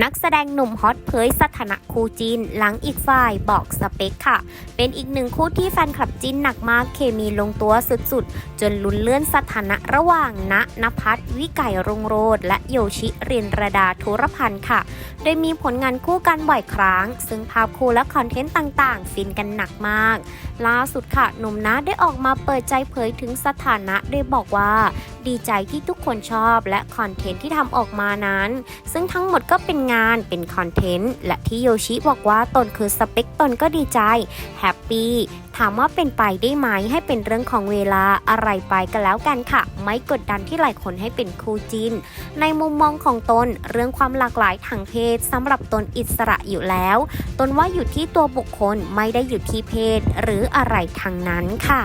นักแสดงหนุ่มฮอตเผยสถานะคู่จินหลังอีกฝ่ายบอกสเปคค่ะ เป็นอีกหนึ่งคู่ที่แฟนคลับจินหนักมากเคมีลงตัวสุดๆ จนลุ้นเลื่อนสถานะระหว่างณนภัสวิไก่รงโรดและโยชิเรียนรดาธุรพันธ์ค่ะ โดยมีผลงานคู่กันบ่อยครั้ง ซึ่งภาพคู่และคอนเทนต์ต่างๆ ฟินกันหนักมาก ล่าสุดค่ะหนุ่มนะได้ออกมาเปิดใจเผยถึงสถานะโดยบอกว่า ดีใจที่ทุกคนชอบและคอนเทนต์ที่ทำออกมานั้น ซึ่งทั้งหมดก็เป็นงานเป็นคอนเทนต์ และที่โยชิบอกว่าตนคือสเปคตนก็ดีใจแฮปปี้ถามว่าเป็นไปได้ไหมให้เป็นเรื่องของเวลาอะไรไปกันแล้วกันค่ะ ไม่กดดันที่หลายคนให้เป็นคู่จิน ในมุมมองของตนเรื่องความหลากหลายทางเพศสำหรับตนอิสระอยู่แล้ว ตนว่าอยู่ที่ตัวบุคคลไม่ได้อยู่ที่เพศ หรืออะไรทางนั้นค่ะ